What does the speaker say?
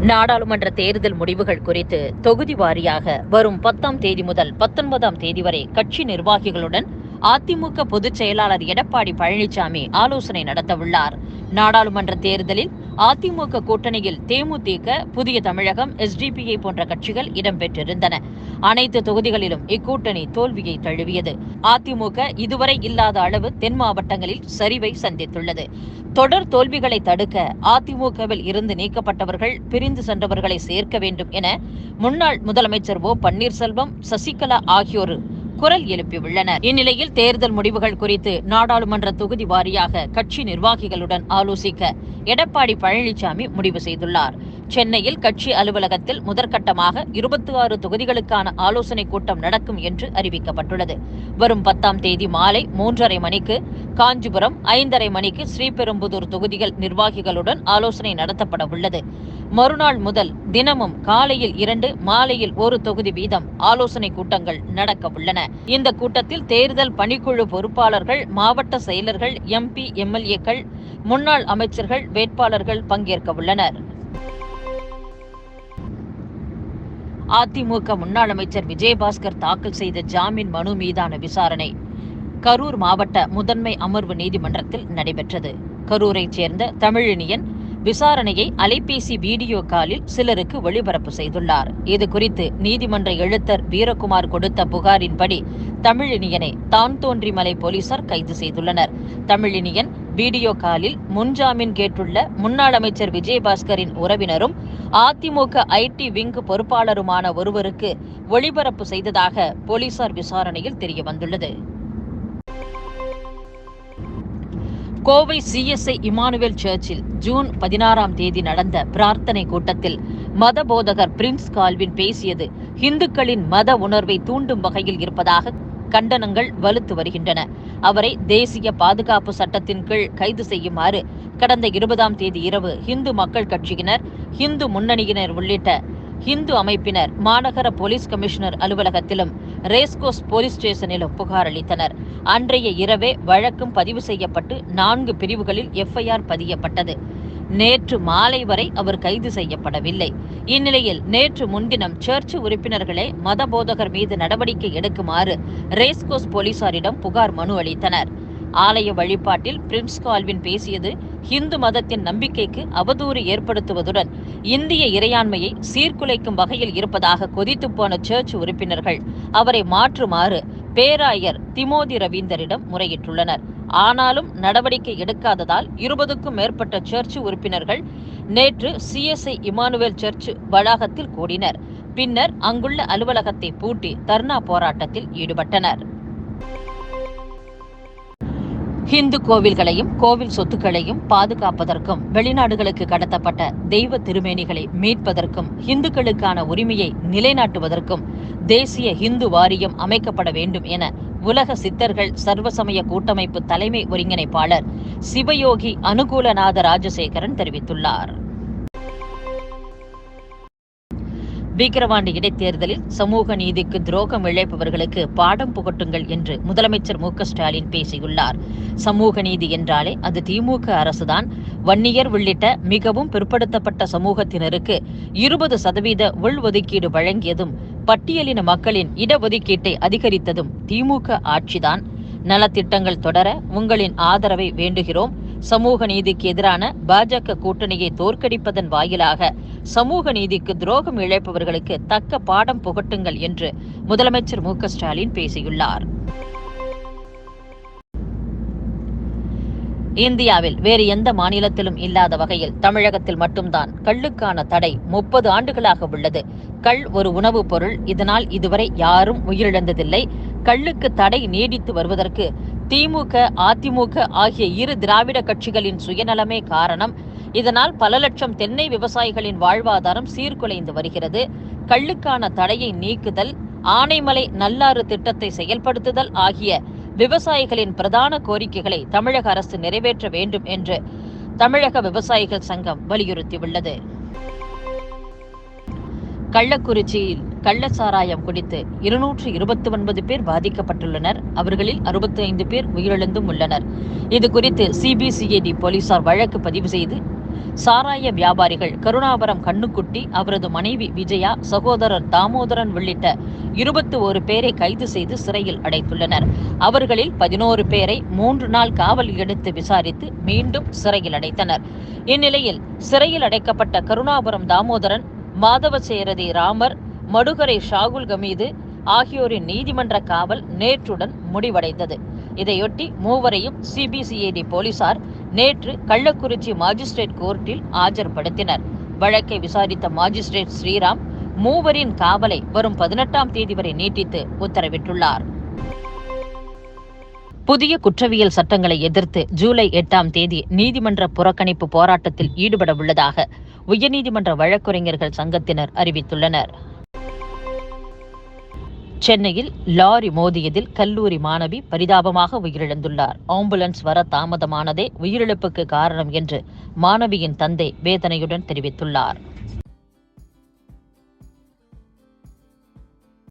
நாடாளுமன்ற தேர்தல் முடிவுகள் குறித்து தொகுதி வாரியாக வரும் பத்தாம் தேதி முதல் பத்தொன்பதாம் தேதி வரை கட்சி நிர்வாகிகளுடன் அதிமுக பொதுச் செயலாளர் எடப்பாடி பழனிசாமி ஆலோசனை நடத்தவுள்ளார். நாடாளுமன்ற தேர்தலில் அதிமுக கூட்டணியில் தேமுதிக புதிய தமிழகம் எஸ்டிபிஐ போன்ற கட்சிகள் இடம்பெற்றிருந்தன. அனைத்து தொகுதிகளிலும் இக்கூட்டணி தோல்வியை தழுவியது. அதிமுக இதுவரை இல்லாத அளவு தென் மாவட்டங்களில் சரிவை சந்தித்துள்ளது. தொடர் தோல்விகளை தடுக்க அதிமுகவில் இருந்து நீக்கப்பட்டவர்கள் பிரிந்து சென்றவர்களை சேர்க்க வேண்டும் என முன்னாள் முதலமைச்சர் ஓ பன்னீர்செல்வம் சசிகலா ஆகியோர் குரல் எழுப்பியுள்ளனர். இந்நிலையில் தேர்தல் முடிவுகள் குறித்து நாடாளுமன்ற தொகுதி வாரியாக கட்சி நிர்வாகிகளுடன் ஆலோசிக்க எடப்பாடி பழனிசாமி முடிவு செய்துள்ளார். சென்னையில் கட்சி அலுவலகத்தில் முதற்கட்டமாக இருபத்தி ஆறு தொகுதிகளுக்கான ஆலோசனை கூட்டம் நடக்கும் என்று அறிவிக்கப்பட்டுள்ளது. வரும் பத்தாம் தேதி மாலை மூன்றரை மணிக்கு காஞ்சிபுரம் ஐந்தரை மணிக்கு ஸ்ரீபெரும்புதூர் தொகுதிகள் நிர்வாகிகளுடன் ஆலோசனை நடத்தப்பட உள்ளது. மறுநாள் முதல் தினமும் காலையில் இரண்டு மாலையில் ஒரு தொகுதி வீதம் ஆலோசனை கூட்டங்கள் நடக்க உள்ளன. இந்த கூட்டத்தில் தேர்தல் பணிக்குழு பொறுப்பாளர்கள் மாவட்ட செயலர்கள் எம்பி எம்எல்ஏக்கள் முன்னாள் அமைச்சர்கள் வேட்பாளர்கள் பங்கேற்க உள்ளனர் அதிமுக முன்னாள் அமைச்சர் விஜயபாஸ்கர் தாக்கல் செய்த ஜாமீன் மனு மீதான விசாரணை கரூர் மாவட்ட முதன்மை அமர்வு நீதிமன்றத்தில் நடைபெற்றது. கரூரைச் சேர்ந்த தமிழினியன் விசாரணையை அலைபேசி வீடியோ காலில் சிலருக்கு ஒளிபரப்பு செய்துள்ளார். இது குறித்து நீதிமன்ற எழுத்தர் வீரகுமார் கொடுத்த புகாரின்படி தமிழினியனை தான் தோன்றிமலை போலீசார் கைது செய்துள்ளனர். தமிழினியன் வீடியோ காலில் முன்ஜாமீன் கேட்டுள்ள முன்னாள் அமைச்சர் விஜயபாஸ்கரின் உறவினரும் அதிமுக ஐடி விங் பொறுப்பாளருமான ஒருவருக்கு ஒளிபரப்பு செய்ததாக போலீசார் விசாரணையில் தெரியவந்துள்ளது. கோவை சிஎஸ்ஐ இமானுவேல் சர்ச்சில் ஜூன் பதினாறாம் தேதி நடந்த பிரார்த்தனை கூட்டத்தில் மத போதகர் பிரின்ஸ் கால்வின் பேசியது இந்துக்களின் மத உணர்வை தூண்டும் வகையில் இருப்பதாக கண்டனங்கள் வலுத்து வருகின்றன. அவரை தேசிய பாதுகாப்பு சட்டத்தின் கீழ் கைது செய்யுமாறு கடந்த இருபதாம் தேதி இரவு இந்து மக்கள் கட்சியினர் இந்து முன்னணியினர் உள்ளிட்ட இந்து அமைப்பினர் மாநகர போலீஸ் கமிஷனர் அலுவலகத்திலும் ரேஸ்கோஸ் போலீஸ் ஸ்டேஷனிலும் புகார் அளித்தனர். அன்றைய இரவே வழக்கும் பதிவு செய்யப்பட்டு நான்கு பிரிவுகளில் எஃப்ஐஆர் பதியப்பட்டது. நேற்று மாலை வரை அவர் கைது செய்யப்படவில்லை. இந்நிலையில் நேற்று முன்தினம் சர்ச் உறுப்பினர்களே மத போதகர் மீது நடவடிக்கை எடுக்குமாறு ரேஸ்கோஸ் போலீசாரிடம் புகார் மனு அளித்தனர். ஆலய வழிபாட்டில் பிரின்ஸ் கால்வின் பேசியது இந்து மதத்தின் நம்பிக்கைக்கு அவதூறு ஏற்படுத்துவதுடன் இந்திய இறையாண்மையை சீர்குலைக்கும் வகையில் இருப்பதாக கொதித்து போன சர்ச் உறுப்பினர்கள் அவரை மாற்றுமாறு பேராயர் திமோதி ரவீந்தரிடம் முறையிட்டுள்ளனர். ஆனாலும் நடவடிக்கை எடுக்காததால் இருபதுக்கும் மேற்பட்ட சர்ச் உறுப்பினர்கள் நேற்று சிஎஸ்ஐ இமானுவேல் சர்ச் வளாகத்தில் கூடினர். பின்னர் அங்குள்ள அலுவலகத்தை பூட்டி தர்ணா போராட்டத்தில் ஈடுபட்டனர். ஹிந்து கோவில்களையும் கோவில் சொத்துக்களையும் பாதுகாப்பதற்கும் வெளிநாடுகளுக்கு கடத்தப்பட்ட தெய்வ திருமேனிகளை மீட்பதற்கும் இந்துக்களுக்கான உரிமையை நிலைநாட்டுவதற்கும் தேசிய இந்து வாரியம் அமைக்கப்பட வேண்டும் என உலக சித்தர்கள் சர்வசமய கூட்டமைப்பு தலைமை ஒருங்கிணைப்பாளர் சிவயோகி அனுகூலநாத ராஜசேகரன் தெரிவித்துள்ளார். விக்கிரவாண்டி இடைத்தேர்தலில் சமூக நீதிக்கு துரோகம் இழைப்பவர்களுக்கு பாடம் புகட்டுங்கள் என்று முதலமைச்சர் மு ஸ்டாலின் பேசியுள்ளார். சமூக நீதி என்றாலே அது திமுக அரசுதான். வன்னியர் உள்ளிட்ட மிகவும் பிற்படுத்தப்பட்ட சமூகத்தினருக்கு இருபது சதவீத உள்ஒதுக்கீடு வழங்கியதும் பட்டியலின மக்களின் இடஒதுக்கீட்டை அதிகரித்ததும் திமுக ஆட்சிதான். நலத்திட்டங்கள் தொடர உங்களின் ஆதரவை வேண்டுகிறோம். சமூக நீதிக்கு எதிரான பாஜக கூட்டணியை தோற்கடிப்பதன் வாயிலாக சமூக நீதிக்கு துரோகம் இழைப்பவர்களுக்கு தக்க பாடம் புகட்டுங்கள் என்று முதலமைச்சர் மு ஸ்டாலின் பேசியுள்ளார். இந்தியாவில் வேறு எந்த மாநிலத்திலும் இல்லாத வகையில் தமிழகத்தில் மட்டும்தான் கள்ளுக்கான தடை முப்பது ஆண்டுகளாக உள்ளது. கள் ஒரு உணவுப் பொருள். இதனால் இதுவரை யாரும் உயிரிழந்ததில்லை. கள்ளுக்கு தடை நீடித்து வருவதற்கு திமுக அதிமுக ஆகிய இரு திராவிட கட்சிகளின் சுயநலமே காரணம். இதனால் பல லட்சம் தென்னை விவசாயிகளின் வாழ்வாதாரம் சீர்குலைந்து வருகிறது. கள்ளுக்கான தடையை நீக்குதல் ஆனைமலை நல்லாறு திட்டத்தை செயல்படுத்துதல் ஆகிய விவசாயிகளின் பிரதான கோரிக்கைகளை தமிழக அரசு நிறைவேற்ற வேண்டும் என்று தமிழக விவசாயிகள் சங்கம் வலியுறுத்தியுள்ளது. கள்ளக்குறிச்சியில் கள்ள சாராயம் குடித்து இருநூற்று இருபத்தி ஒன்பது பேர் பாதிக்கப்பட்டுள்ளனர். அவர்களில் அறுபத்தி ஐந்து பேர் உயிரிழந்தும் உள்ளனர். இது குறித்து சிபிசிஐடி போலீசார் வழக்கு பதிவு செய்து சாராய வியாபாரிகள் கருணாபுரம் கண்ணுக்குட்டி அவரது மனைவி விஜயா சகோதரர் தாமோதரன் உள்ளிட்ட இருபத்தி ஒரு பேரை கைது செய்து சிறையில் அடைத்துள்ளனர். அவர்களில் பதினோரு பேரை மூன்று நாள் காவல் எடுத்து விசாரித்து மீண்டும் சிறையில் அடைத்தனர். இந்நிலையில் சிறையில் அடைக்கப்பட்ட கருணாபுரம் தாமோதரன் மாதவசேரதி ராமர் மடுகரை ஷாகுல் கமீது ஆகியோரின் நீதிமன்ற காவல் நேற்றுடன் முடிவடைந்தது. இதையொட்டி மூவரையும் சிபிசிஐடி போலீசார் நேற்று கள்ளக்குறிச்சி மாஜிஸ்ட்ரேட் கோர்ட்டில் ஆஜர்படுத்தினர். வழக்கை விசாரித்த மாஜிஸ்ட்ரேட் ஸ்ரீராம் மூவரின் காவலை வரும் பதினெட்டாம் தேதி வரை நீட்டித்து உத்தரவிட்டுள்ளார். புதிய குற்றவியல் சட்டங்களை எதிர்த்து ஜூலை எட்டாம் தேதி நீதிமன்ற புறக்கணிப்பு போராட்டத்தில் ஈடுபட உள்ளதாக உயர்நீதிமன்ற வழக்கறிஞர்கள் சங்கத்தினர் அறிவித்துள்ளனர். சென்னையில் லாரி மோதியதில் கல்லூரி மாணவி பரிதாபமாக உயிரிழந்துள்ளார். ஆம்புலன்ஸ் வர தாமதமானதே உயிரிழப்புக்கு காரணம் என்று மாணவியின் தந்தை வேதனையுடன் தெரிவித்துள்ளார்.